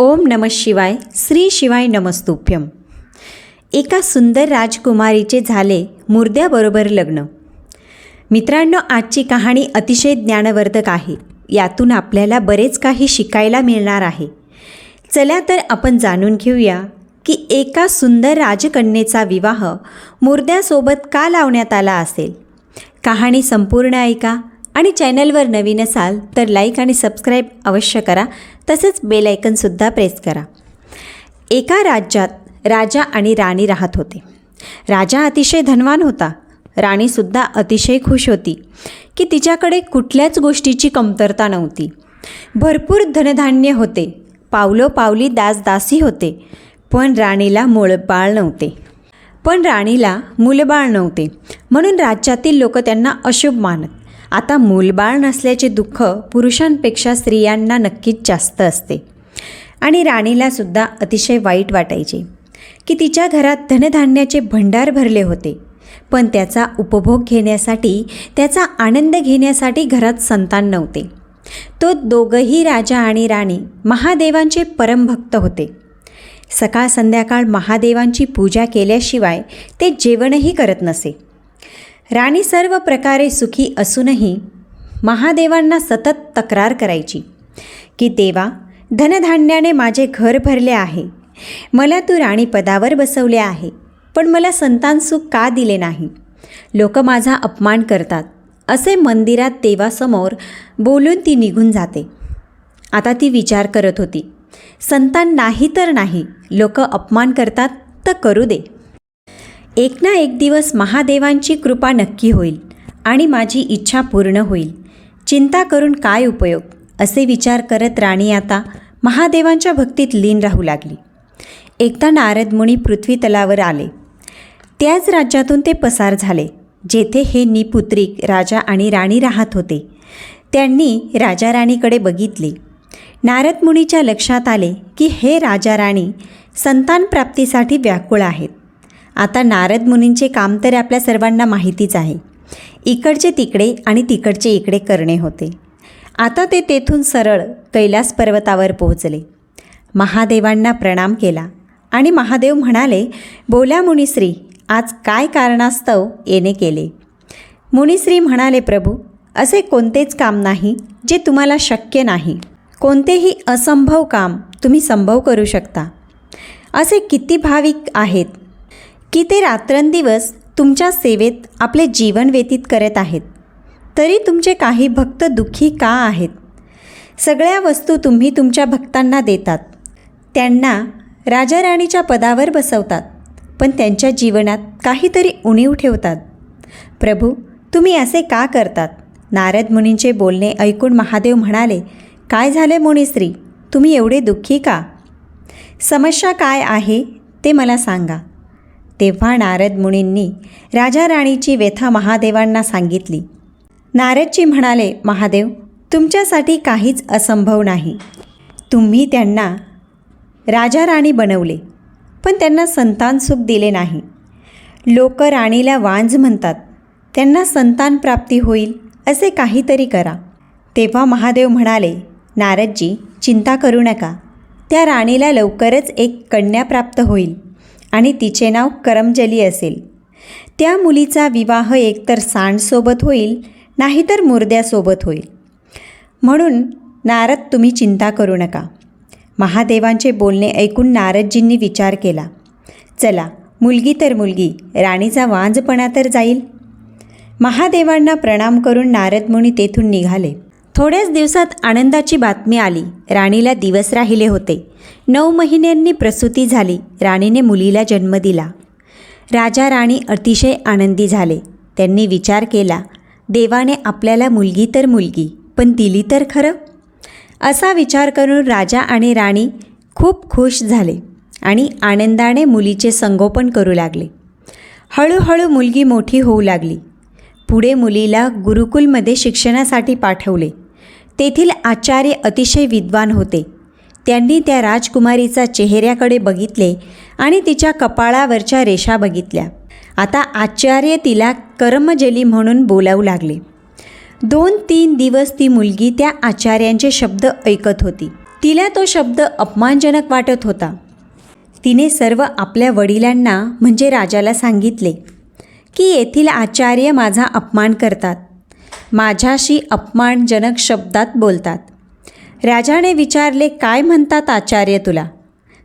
ओम नम शिवाय श्री शिवाय नमस्तुभ्यम. एका सुंदर राजकुमारीचे झाले मुर्द्याबरोबर लग्न. मित्रांनो आजची कहाणी अतिशय ज्ञानवर्धक आहे. यातून आपल्याला बरेच काही शिकायला मिळणार आहे. चला तर आपण जाणून घेऊया की एका सुंदर राजकन्येचा विवाह मुर्द्यासोबत का लावण्यात आला असेल? कहाणी संपूर्ण ऐका. आणि चॅनलवर नवीन असाल तर लाईक आणि सबस्क्राईब अवश्य करा. तसेच बेलायकनसुद्धा प्रेस करा. एका राज्यात राजा आणि राणी राहत होते. राजा अतिशय धनवान होता. राणीसुद्धा अतिशय खुश होती की तिच्याकडे कुठल्याच गोष्टीची कमतरता नव्हती. भरपूर धनधान्य होते. पावलोपावली दासदासी होते. पण राणीला मुळबाळ नव्हते. पण राणीला मूलबाळ नव्हते. म्हणून राज्यातील लोक त्यांना अशुभ मानत. आता मूलबाळ नसल्याचे दुःख पुरुषांपेक्षा स्त्रियांना नक्कीच जास्त असते. आणि राणीलासुद्धा अतिशय वाईट वाटायचे की तिच्या घरात धनधान्याचे भंडार भरले होते. पण त्याचा उपभोग घेण्यासाठी त्याचा आनंद घेण्यासाठी घरात संतान नव्हते. तो दोघंही राजा आणि राणी महादेवांचे परमभक्त होते. सकाळ संध्याकाळ महादेवांची पूजा केल्याशिवाय ते जेवणही करत नसे. राणी सर्व प्रकारे सुखी असूनही महादेवांना सतत तक्रार करायची की देवा धनधान्याने माझे घर भरले आहे. मला तू राणीपदावर बसवले आहे पण मला संतान सुख का दिले नाही? लोक माझा अपमान करतात. असे मंदिरात देवासमोर बोलून ती निघून जाते. आता ती विचार करत होती संतान नाही तर नाही लोक अपमान करतात तर करू दे. एक ना एक दिवस महादेवांची कृपा नक्की होईल आणि माझी इच्छा पूर्ण होईल. चिंता करून काय उपयोग? असे विचार करत राणी आता महादेवांच्या भक्तीत लीन राहू लागली. एकदा नारद मुनी पृथ्वी तलावर आले. त्याच राज्यातून ते पसार झाले जेथे हे निपुत्रिक राजा आणि राणी राहत होते. त्यांनी राजा राणीकडे बघितले. नारद मुनीच्या लक्षात आले की हे राजा राणी संतान प्राप्तीसाठी व्याकुळ आहेत. आता नारद मुनींचे काम तर आपल्या सर्वांना माहितीच आहे. इकडचे तिकडे आणि तिकडचे इकडे करणे होते. आता ते तेथून सरळ कैलास पर्वतावर पोहोचले. महादेवांना प्रणाम केला आणि महादेव म्हणाले बोला मुनिश्री आज काय कारणास्तव येणे केले? मुनिश्री म्हणाले प्रभू असे कोणतेच काम नाही जे तुम्हाला शक्य नाही. कोणतेही असंभव काम तुम्ही संभव करू शकता. असे किती भाविक आहेत की ते रात्रंदिवस तुमच्या सेवेत आपले जीवन व्यतीत करत आहेत. तरी तुमचे काही भक्त दुःखी का आहेत? सगळ्या वस्तू तुम्ही तुमच्या भक्तांना देतात. त्यांना राजा राणीच्या पदावर बसवतात पण त्यांच्या जीवनात काहीतरी उणीव ठेवतात. प्रभू तुम्ही असे का करतात? नारद मुनींचे बोलणे ऐकून महादेव म्हणाले काय झाले मुनीश्री? तुम्ही एवढे दुःखी का? समस्या काय आहे ते मला सांगा. तेव्हा नारद मुनींनी राजा राणीची व्यथा महादेवांना सांगितली. नारदजी म्हणाले महादेव तुमच्यासाठी काहीच असंभव नाही. तुम्ही त्यांना राजा राणी बनवले पण त्यांना संतान सुख दिले नाही. लोक राणीला वांज म्हणतात त्यांना संतान प्राप्ती होईल असे काहीतरी करा. तेव्हा महादेव म्हणाले नारदजी चिंता करू नका. त्या राणीला लवकरच एक कन्या प्राप्त होईल. आणि तिचे नाव करमजली असेल. त्या मुलीचा विवाह एकतर सांडसोबत होईल नाहीतर मुर्द्यासोबत होईल. म्हणून नारद तुम्ही चिंता करू नका. महादेवांचे बोलणे ऐकून नारदजींनी विचार केला. चला मुलगी तर मुलगी राणीचा वांजपणा तर जाईल. महादेवांना प्रणाम करून नारद मुनी तेथून निघाले. थोड्याच दिवसात आनंदाची बातमी आली. राणीला दिवस राहिले होते. नऊ महिन्यांनी प्रसूती झाली. राणीने मुलीला जन्म दिला. राजा राणी अतिशय आनंदी झाले. त्यांनी विचार केला देवाने आपल्याला मुलगी तर मुलगी पण दिली तर खरं? असा विचार करून राजा आणि राणी खूप खुश झाले आणि आनंदाने मुलीचे संगोपन करू लागले. हळूहळू मुलगी मोठी होऊ लागली. पुढे मुलीला गुरुकुलमध्ये शिक्षणासाठी पाठवले. तेथील आचार्य अतिशय विद्वान होते. त्यांनी त्या राजकुमारीचा चेहऱ्याकडे बघितले आणि तिच्या कपाळावरच्या रेषा बघितल्या. आता आचार्य तिला कर्मजली म्हणून बोलावू लागले. दोन तीन दिवस ती मुलगी त्या आचार्यांचे शब्द ऐकत होती. तिला तो शब्द अपमानजनक वाटत होता. तिने सर्व आपल्या वडिलांना म्हणजे राजाला सांगितले की येथील आचार्य माझा अपमान करतात. माझ्याशी अपमानजनक शब्दात बोलतात. राजाने विचारले काय म्हणतात आचार्य तुला?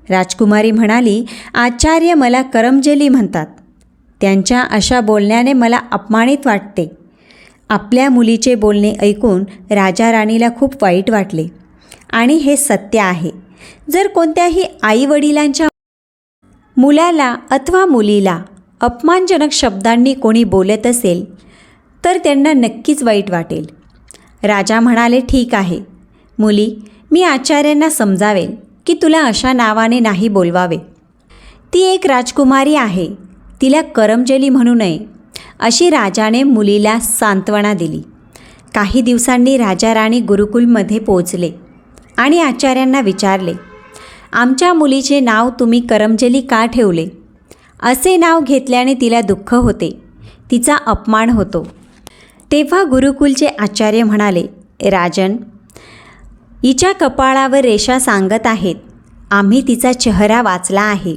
राजकुमारी म्हणाली आचार्य मला करमजेली म्हणतात. त्यांच्या अशा बोलण्याने मला अपमानित वाटते. आपल्या मुलीचे बोलणे ऐकून राजा राणीला खूप वाईट वाटले. आणि हे सत्य आहे. जर कोणत्याही आईवडिलांच्या मुलाला अथवा मुलीला अपमानजनक शब्दांनी कोणी बोलत असेल तर त्यांना नक्कीच वाईट वाटेल. राजा म्हणाले ठीक आहे. मुली मी आचार्यांना समजावेल की तुला अशा नावाने नाही बोलवावे. ती एक राजकुमारी आहे. तिला करमजली म्हणू नये. अशी राजाने मुलीला सांत्वना दिली. काही दिवसांनी राजा राणी गुरुकुलमध्ये पोचले आणि आचार्यांना विचारले आमच्या मुलीचे नाव तुम्ही करमजली का ठेवले? असे नाव घेतल्याने तिला दुःख होते. तिचा अपमान होतो. तेव्हा गुरुकुलचे आचार्य म्हणाले राजन हिच्या कपाळावर रेषा सांगत आहेत. आम्ही तिचा चेहरा वाचला आहे.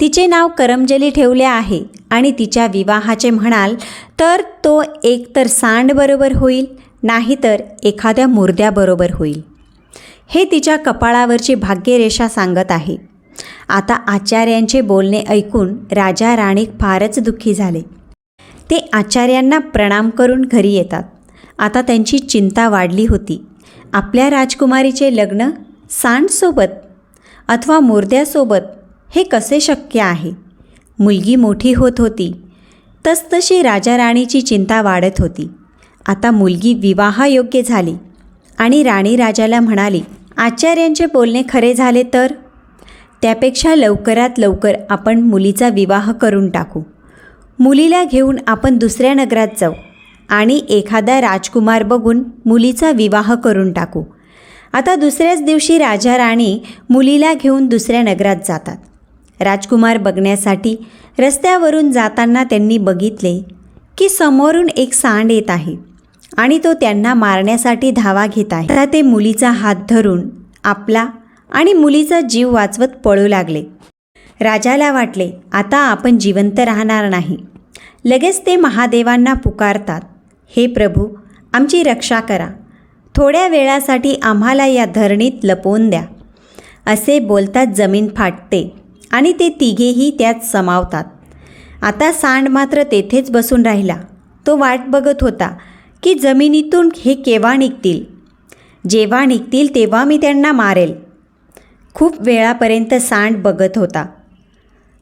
तिचे नाव करमजली ठेवले आहे आणि तिच्या विवाहाचे म्हणाल तर तो एकतर सांडबरोबर होईल नाहीतर एखाद्या मुर्द्याबरोबर होईल. हे तिच्या कपाळावरची भाग्यरेषा सांगत आहे. आता आचार्यांचे बोलणे ऐकून राजा राणी फारच दुःखी झाले. ते आचार्यांना प्रणाम करून घरी येतात. आता त्यांची चिंता वाढली होती. आपल्या राजकुमारीचे लग्न सांडसोबत अथवा मुर्द्यासोबत हे कसे शक्य आहे? मुलगी मोठी होत होती. तसतशी राजाराणीची चिंता वाढत होती. आता मुलगी विवाहयोग्य झाली आणि राणी राजाला म्हणाली आचार्यांचे बोलणे खरे झाले तर? त्यापेक्षा लवकरात लवकर आपण मुलीचा विवाह करून टाकू. मुलीला घेऊन आपण दुसऱ्या नगरात जाऊ आणि एखादा राजकुमार बघून मुलीचा विवाह करून टाकू. आता दुसऱ्याच दिवशी राजा राणी मुलीला घेऊन दुसऱ्या नगरात जातात. राजकुमार बघण्यासाठी रस्त्यावरून जाताना त्यांनी बघितले की समोरून एक सांड येत आहे आणि तो त्यांना मारण्यासाठी धावा घेत आहे. आता ते मुलीचा हात धरून आपला आणि मुलीचा जीव वाचवत पळू लागले. राजाला वाटले आता आपण जिवंत राहणार नाही. लगेच ते महादेवांना पुकारतात हे प्रभू आमची रक्षा करा. थोड्या वेळासाठी आम्हाला या धरणीत लपवून द्या. असे बोलतात जमीन फाटते आणि ते तिघेही त्यात समावतात. आता सांड मात्र तेथेच बसून राहिला. तो वाट बघत होता की जमिनीतून हे केव्हा निघतील. जेव्हा निघतील तेव्हा मी त्यांना मारेल. खूप वेळापर्यंत सांड बघत होता.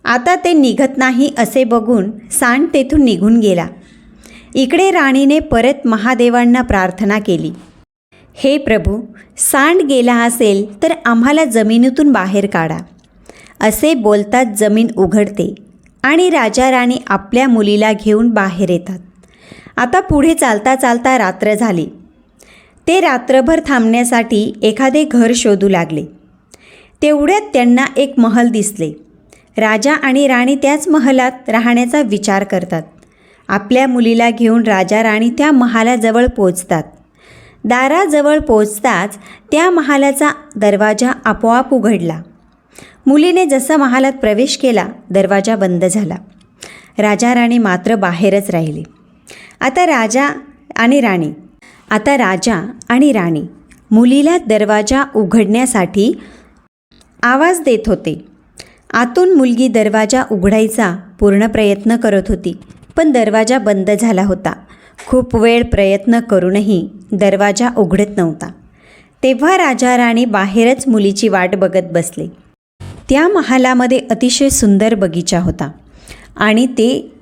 आता ते निघत नाही असे बघून सांड तेथून निघून गेला. इकडे राणीने परत महादेवांना प्रार्थना केली. हे प्रभू सांड गेला असेल तर आम्हाला जमिनीतून बाहेर काढा. असे बोलताच जमीन उघडते आणि राजा राणी आपल्या मुलीला घेऊन बाहेर येतात. आता पुढे चालता चालता रात्र झाली. ते रात्रभर थांबण्यासाठी एखादे घर शोधू लागले. तेवढ्यात त्यांना एक महल दिसले. राजा आणि राणी त्याच महलात राहण्याचा विचार करतात. आपल्या मुलीला घेऊन राजा राणी त्या महालाजवळ पोचतात दाराजवळ पोचताच त्या महालाचा दरवाजा आपोआप उघडला. मुलीने जसा महालात प्रवेश केला दरवाजा बंद झाला. राजा राणी मात्र बाहेरच राहिली. आता राजा आणि राणी आता राजा आणि राणी मुलीला दरवाजा उघडण्यासाठी आवाज देत होते. आतून मुलगी दरवाजा उघडायचा पूर्ण प्रयत्न करत होती पण दरवाजा बंद झाला होता. खूप वेळ प्रयत्न करूनही दरवाजा उघडत नव्हता. तेव्हा राजा राणी बाहेरच मुलीची वाट बघत बसले. त्या महालामध्ये अतिशय सुंदर बगीचा होता आणि ते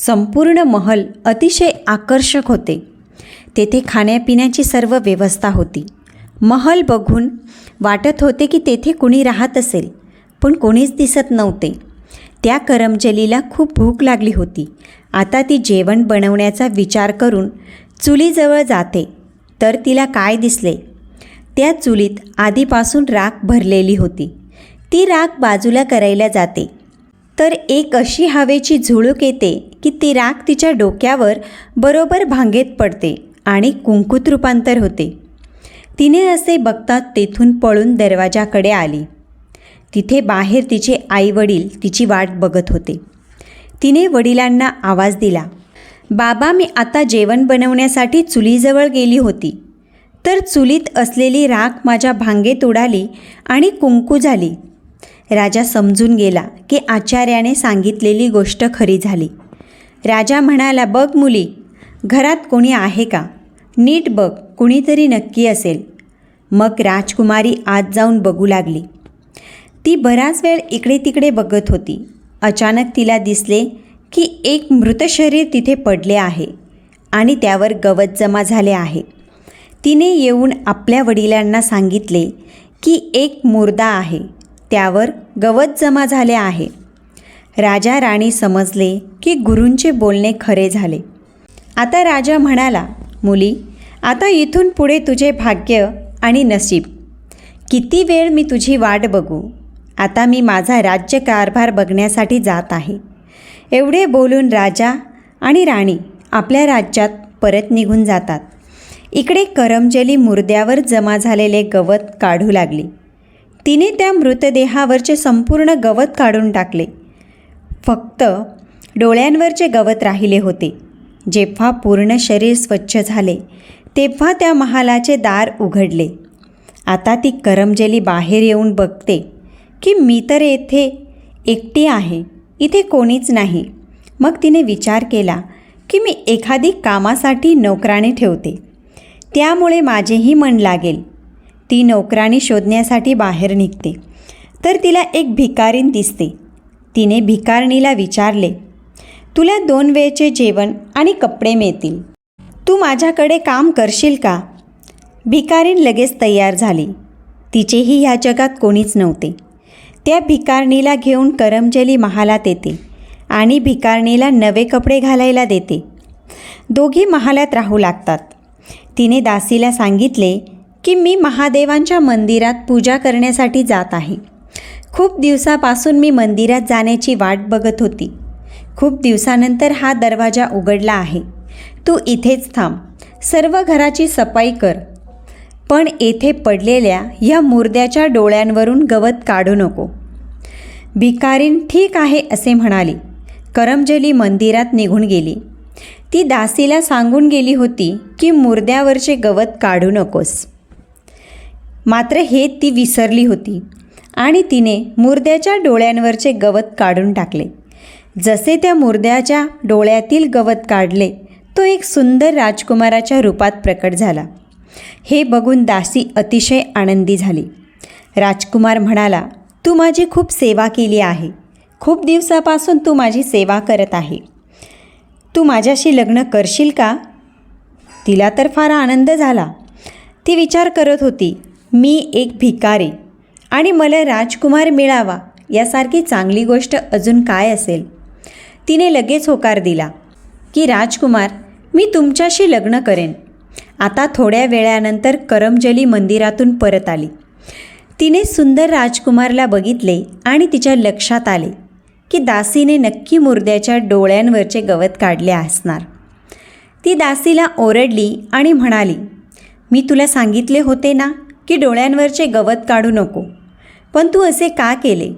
संपूर्ण महल अतिशय आकर्षक होते. तेथे खाण्यापिण्याची सर्व व्यवस्था होती. महल बघून वाटत होते की तेथे कुणी राहत असेल. पण कोणीच दिसत नव्हते. त्या करमजलीला खूप भूक लागली होती. आता ती जेवण बनवण्याचा विचार करून चुलीजवळ जाते. तर तिला काय दिसले? त्या चुलीत आधीपासून राख भरलेली होती. ती राख बाजूला करायला जाते. तर एक अशी हवेची झुळूक येते की ती राख तिच्या डोक्यावर बरोबर भांगेत पडते आणि कुंकुत रूपांतर होते. तिने असे बघतात तेथून पळून दरवाजाकडे आली. तिथे बाहेर तिचे आईवडील तिची वाट बघत होते. तिने वडिलांना आवाज दिला बाबा मी आता जेवण बनवण्यासाठी चुलीजवळ गेली होती. तर चुलीत असलेली राख माझ्या भांगेत उडाली आणि कुंकू झाली. राजा समजून गेला की आचार्याने सांगितलेली गोष्ट खरी झाली. राजा म्हणाला बघ मुली घरात कोणी आहे का? नीट बघ कुणीतरी नक्की असेल. मग राजकुमारी आत जाऊन बघू लागली. ती बराच वेळ इकडे तिकडे बघत होती. अचानक तिला दिसले की एक मृत शरीर तिथे पडले आहे आणि त्यावर गवत जमा झाले आहे. तिने येऊन आपल्या वडिलांना सांगितले की एक मुर्दा आहे त्यावर गवत जमा झाले आहे. राजा राणी समजले की गुरूंचे बोलणे खरे झाले. आता राजा म्हणाला मुली आता इथून पुढे तुझे भाग्य आणि नशीब. किती वेळ मी तुझी वाट बघू? आता मी माझा राज्यकारभार बघण्यासाठी जात आहे. एवढे बोलून राजा आणि राणी आपल्या राज्यात परत निघून जातात. इकडे करमजली मुर्द्यावर जमा झालेले गवत काढू लागली. तिने त्या मृतदेहावरचे संपूर्ण गवत काढून टाकले. फक्त डोळ्यांवरचे गवत राहिले होते. जेव्हा पूर्ण शरीर स्वच्छ झाले तेव्हा त्या महालाचे दार उघडले. आता ती करमजली बाहेर येऊन बघते. की मी तर येथे एकटी आहे इथे कोणीच नाही. मग तिने विचार केला की मी एखादी कामासाठी नोकराणी ठेवते. त्यामुळे माझेही मन लागेल. ती नोकराणी शोधण्यासाठी बाहेर निघते. तर तिला एक भिकारीण दिसते. तिने भिकारणीला विचारले तुला दोन वेळचे जेवण आणि कपडे मिळतील. तू माझ्याकडे काम करशील का? भिकारीण लगेच तयार झाली. तिचेही ह्या जगात कोणीच नव्हते. त्या भिकारणीला घेऊन करमजली महालात येते आणि भिकारणीला नवे कपडे घालायला देते. दोघी महालात राहू लागतात. तिने दासीला सांगितले की मी महादेवांच्या मंदिरात पूजा करण्यासाठी जात आहे. खूप दिवसापासून मी मंदिरात जाण्याची वाट बघत होती. खूप दिवसानंतर हा दरवाजा उघडला आहे. तू इथेच थांब. सर्व घराची सफाई कर. पण येथे पडलेल्या या मुर्द्याच्या डोळ्यांवरून गवत काढू नको. भिकारीण ठीक आहे असे म्हणाली. करमजली मंदिरात निघून गेली. ती दासीला सांगून गेली होती की मुर्द्यावरचे गवत काढू नकोस. मात्र हे ती विसरली होती आणि तिने मुर्द्याच्या डोळ्यांवरचे गवत काढून टाकले. जसे त्या मुर्द्याच्या डोळ्यातील गवत काढले तो एक सुंदर राजकुमाराच्या रूपात प्रकट झाला. हे बघून दासी अतिशय आनंदी झाली. राजकुमार म्हणाला तू माझी खूप सेवा केली आहे. खूप दिवसापासून तू माझी सेवा करत आहे. तू माझ्याशी लग्न करशील का? तिला तर फार आनंद झाला. ती विचार करत होती मी एक भिकारी आणि मला राजकुमार मिळावा यासारखी चांगली गोष्ट अजून काय असेल? तिने लगेच होकार दिला की राजकुमार मी तुमच्याशी लग्न करेन. आता थोड्या वेळानंतर करमजली मंदिरातून परत आली. तिने सुंदर राजकुमारला बघितले आणि तिच्या लक्षात आले की दासीने नक्की मुर्द्याच्या डोळ्यांवरचे गवत काढले असणार. ती दासीला ओरडली आणि म्हणाली मी तुला सांगितले होते ना की डोळ्यांवरचे गवत काढू नको पण तू असे का केले?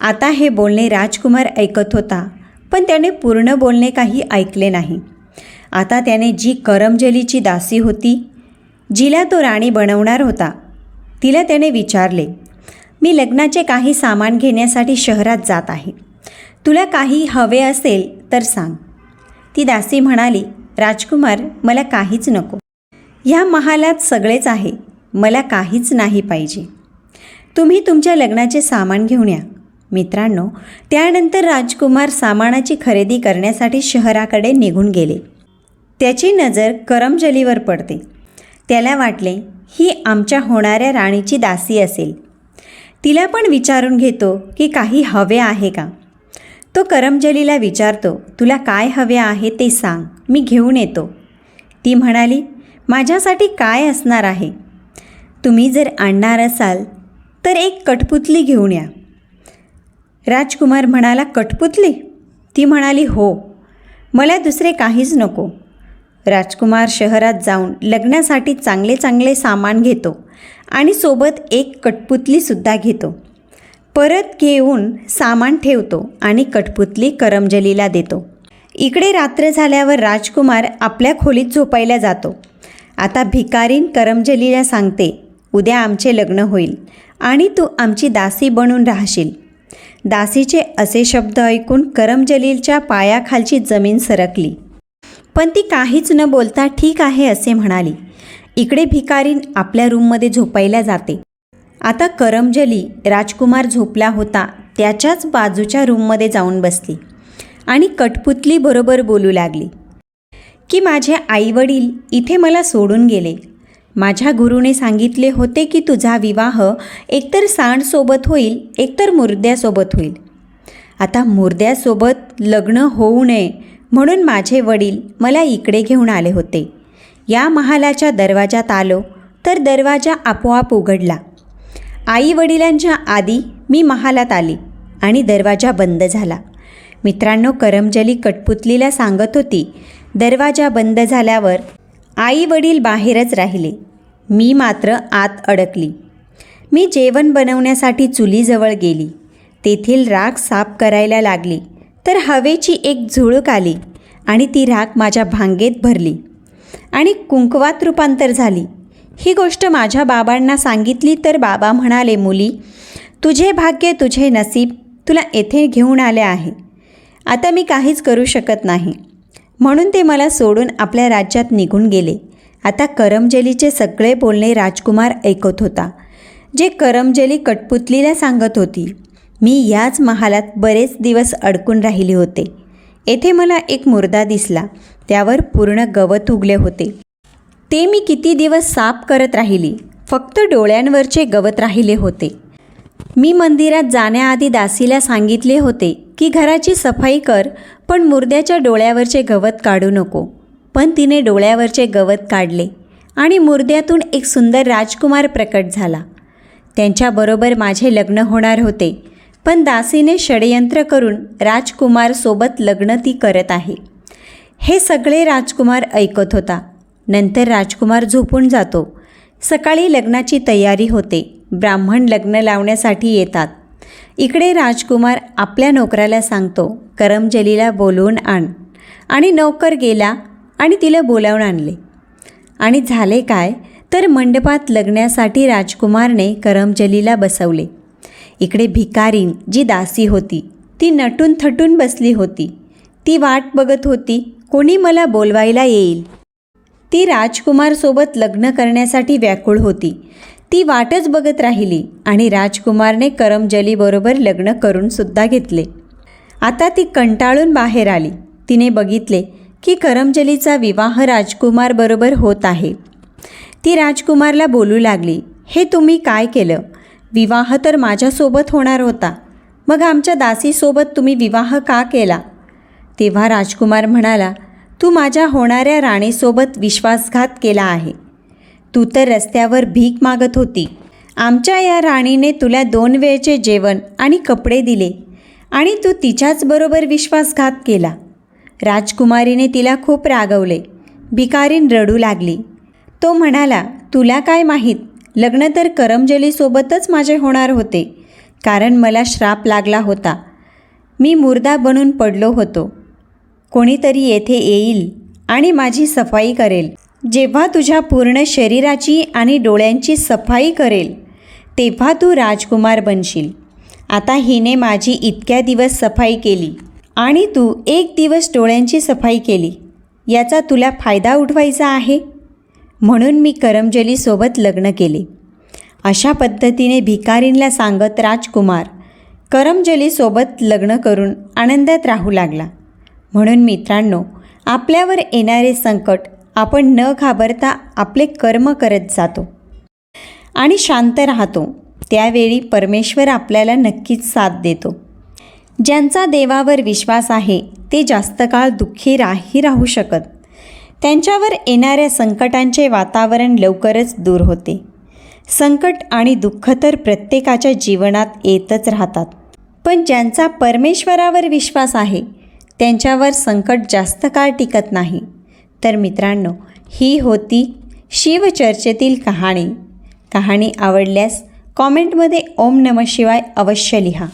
आता हे बोलणे राजकुमार ऐकत होता पण त्याने पूर्ण बोलणे काही ऐकले नाही. आता त्याने जी करमजलीची दासी होती जिला तो राणी बनवणार होता तिला त्याने विचारले मी लग्नाचे काही सामान घेण्यासाठी शहरात जात आहे. तुला काही हवे असेल तर सांग. ती दासी म्हणाली राजकुमार मला काहीच नको. ह्या महालात सगळेच आहे मला काहीच नाही पाहिजे. तुम्ही तुमच्या लग्नाचे सामान घेऊन या. मित्रांनो त्यानंतर राजकुमार सामानाची खरेदी करण्यासाठी शहराकडे निघून गेले. त्याची नजर करमजलीवर पडते. त्याला वाटले ही आमच्या होणाऱ्या राणीची दासी असेल. तिला पण विचारून घेतो की काही हवे आहे का. तो करमजलीला विचारतो तुला काय हवे आहे ते सांग मी घेऊन येतो. ती म्हणाली माझ्यासाठी काय असणार आहे? तुम्ही जर आणणार असाल तर एक कठपुतली घेऊन या. राजकुमार म्हणाला कठपुतली? ती म्हणाली हो. मला दुसरे काहीच नको. राजकुमार शहरात जाऊन लग्नासाठी चांगले चांगले सामान घेतो आणि सोबत एक कठपुतलीसुद्धा घेतो. परत घेऊन सामान ठेवतो आणि कठपुतली करमजलीला देतो. इकडे रात्र झाल्यावर राजकुमार आपल्या खोलीत झोपायला जातो. आता भिकारीन करमजलीला सांगते उद्या आमचे लग्न होईल आणि तू आमची दासी बनून राहशील. दासीचे असे शब्द ऐकून करमजलीलच्या पायाखालची जमीन सरकली. पण ती काहीच न बोलता ठीक आहे असे म्हणाली. इकडे भिकारीन आपल्या रूममध्ये झोपायला जाते. आता करमजली राजकुमार झोपला होता त्याच्याच बाजूच्या रूममध्ये जाऊन बसली आणि कठपुतली बरोबर बोलू लागली. की माझे आईवडील इथे मला सोडून गेले. माझ्या गुरुने सांगितले होते की तुझा विवाह एकतर सांडसोबत होईल एकतर मुर्द्यासोबत होईल. आता मुर्द्यासोबत लग्न होऊ नये म्हणून माझे वडील मला इकडे घेऊन आले होते. या महालाच्या दरवाजात आलो तर दरवाजा आपोआप उघडला. आई वडिलांच्या आधी मी महालात आली आणि दरवाजा बंद झाला. मित्रांनो करमजली कठपुतलीला सांगत होती दरवाजा बंद झाल्यावर आई वडील बाहेरच राहिले. मी मात्र आत अडकली. मी जेवण बनवण्यासाठी चुलीजवळ गेली. तेथील राख साफ करायला लागली. तर हवेची एक झुळूक आली आणि ती राख माझ्या भांगेत भरली. आणि कुंकवात रूपांतर झाली. ही गोष्ट माझ्या बाबांना सांगितली तर बाबा म्हणाले मुली तुझे भाग्य तुझे नसीब तुला येथे घेऊन आले आहे. आता मी काहीच करू शकत नाही. म्हणून ते मला सोडून आपल्या राज्यात निघून गेले. आता करमजलीचे सगळे बोलणे राजकुमार ऐकत होता जे करमजली कठपुतलीला सांगत होती. मी याच महालात बरेच दिवस अडकून राहिले होते. येथे मला एक मुर्दा दिसला. त्यावर पूर्ण गवत उगले होते. ते मी किती दिवस साफ करत राहिली. फक्त डोळ्यांवरचे गवत राहिले होते. मी मंदिरात जाण्याआधी दासीला सांगितले होते की घराची सफाई कर पण मुर्द्याच्या डोळ्यावरचे गवत काढू नको. पण तिने डोळ्यावरचे गवत काढले आणि मुर्द्यातून एक सुंदर राजकुमार प्रकट झाला. त्यांच्याबरोबर माझे लग्न होणार होते. पण दासीने षडयंत्र करून राजकुमारसोबत लग्न ती करत आहे. हे सगळे राजकुमार ऐकत होता. नंतर राजकुमार झोपून जातो. सकाळी लग्नाची तयारी होते. ब्राह्मण लग्न लावण्यासाठी येतात. इकडे राजकुमार आपल्या नोकराला सांगतो करमजलीला बोलवून आण. आणि नोकर गेला आणि तिला बोलावून आणले. आणि झाले काय? तर मंडपात लग्नासाठी राजकुमारने करमजलीला बसवले. इकडे भिकारीन जी दासी होती ती नटून थटून बसली होती. ती वाट बघत होती कोणी मला बोलवायला येईल? ती राजकुमारसोबत लग्न करण्यासाठी व्याकुळ होती. ती वाटच बघत राहिली आणि राजकुमारने करमजलीबरोबर लग्न करूनसुद्धा घेतले. आता ती कंटाळून बाहेर आली. तिने बघितले की करमजलीचा विवाह राजकुमारबरोबर होत आहे. ती राजकुमारला बोलू लागली हे तुम्ही काय केलं? विवाह तर माझ्यासोबत होणार होता. मग आमच्या दासीसोबत तुम्ही विवाह का केला? तेव्हा राजकुमार म्हणाला तू माझ्या होणाऱ्या राणीसोबत विश्वासघात केला आहे. तू तर रस्त्यावर भीक मागत होती. आमच्या या राणीने तुला दोन वेळचे जेवण आणि कपडे दिले आणि तू तिच्याचबरोबर विश्वासघात केला. राजकुमारीने तिला खूप रागवले. भिकारीन रडू लागली. तो म्हणाला तुला काय माहीत? लग्न तर करमजलीसोबतच माझे होणार होते. कारण मला श्राप लागला होता. मी मुर्दा बनून पडलो होतो. कोणीतरी येथे येईल आणि माझी सफाई करेल. जेव्हा तुझ्या पूर्ण शरीराची आणि डोळ्यांची सफाई करेल तेव्हा तू राजकुमार बनशील. आता हिने माझी इतक्या दिवस सफाई केली आणि तू एक दिवस डोळ्यांची सफाई केली. याचा तुला फायदा उठवायचा आहे? म्हणून मी करमजलीसोबत लग्न केले. अशा पद्धतीने भिकारींला सांगत राजकुमार करमजलीसोबत लग्न करून आनंदात राहू लागला. म्हणून मित्रांनो आपल्यावर येणारे संकट आपण न घाबरता आपले कर्म करत जातो आणि शांत राहतो. त्यावेळी परमेश्वर आपल्याला नक्कीच साथ देतो. ज्यांचा देवावर विश्वास आहे ते जास्त काळ दुःखी राही राहू शकत त्यांच्यावर येणाऱ्या संकटांचे वातावरण लवकरच दूर होते. संकट आणि दुःख तर प्रत्येकाच्या जीवनात येतच राहतात. पण ज्यांचा परमेश्वरावर विश्वास आहे त्यांच्यावर संकट जास्त काळ टिकत नाही. तर मित्रांनो ही होती शिवचर्चेतील कहाणी. कहाणी आवडल्यास कॉमेंटमध्ये ओम नम शिवाय अवश्य लिहा.